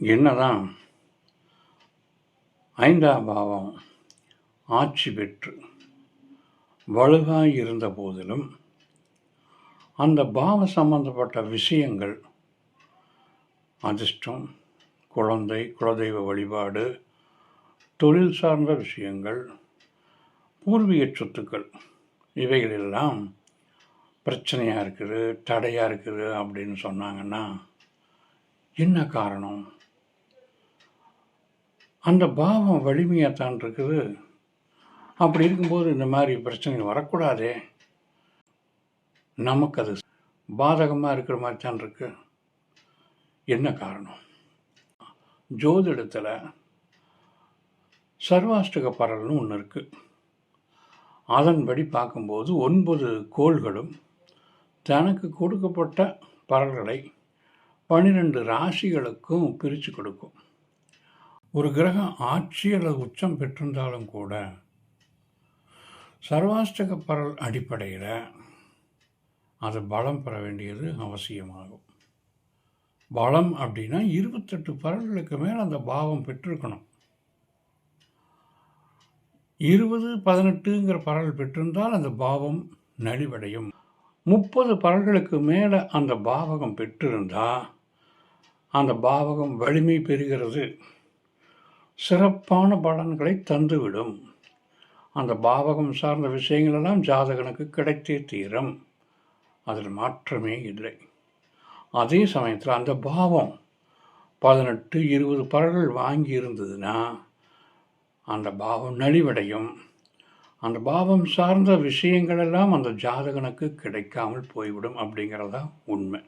என்னதான் ஐந்தாம் பாவம் ஆட்சி பெற்று வலுவாய் இருந்த போதிலும் அந்த பாவ சம்பந்தப்பட்ட விஷயங்கள் அதிர்ஷ்டம் குழந்தை குலதெய்வ வழிபாடு தொழில் சார்ந்த விஷயங்கள் பூர்வீக சொத்துக்கள் இவைகளெல்லாம் பிரச்சனையாக இருக்குது தடையாக இருக்குது அப்படின்னு சொன்னாங்கன்னா என்ன காரணம்? அந்த பாவம் வலிமையாக தான் இருக்குது. அப்படி இருக்கும்போது இந்த மாதிரி பிரச்சனைகள் வரக்கூடாதே. நமக்கு அது பாதகமாக இருக்கிற மாதிரி தான் இருக்கு. என்ன காரணம்? ஜோதிடத்தில் சர்வாஷ்டக பரல்னு ஒன்று இருக்குது அதன்படி பார்க்கும்போது ஒன்பது கோள்களும் தனக்கு கொடுக்கப்பட்ட பரல்களை பன்னிரெண்டு ராசிகளுக்கும் பிரித்து கொடுக்கும். ஒரு கிரகம் ஆட்சி அல்லது உச்சம் பெற்றிருந்தாலும் கூட சர்வாஷ்டக பரல் அடிப்படையில் அது பலம் பெற வேண்டியது அவசியமாகும். பலம் அப்படின்னா இருபத்தெட்டு பரல்களுக்கு மேல் அந்த பாவம் பெற்றிருக்கணும். இருபது பதினெட்டுங்கிற பரல் பெற்றிருந்தால் அந்த பாவம் நலிவடையும். முப்பது பரல்களுக்கு மேலே அந்த பாவகம் பெற்றிருந்தால் அந்த பாவகம் வலிமை பெறுகிறது. சிறப்பான பலன்களை தந்துவிடும். அந்த பாவகம் சார்ந்த விஷயங்களெல்லாம் ஜாதகனுக்கு கிடைத்தே தீரும். அதில் மாற்றமே இல்லை. அதே சமயத்தில் அந்த பாவம் பதினெட்டு இருபது பரல்கள் வாங்கி இருந்ததுன்னா அந்த பாவம் நலிவடையும். அந்த பாவம் சார்ந்த விஷயங்களெல்லாம் அந்த ஜாதகனுக்கு கிடைக்காமல் போய்விடும் அப்படிங்கிறதா உண்மை.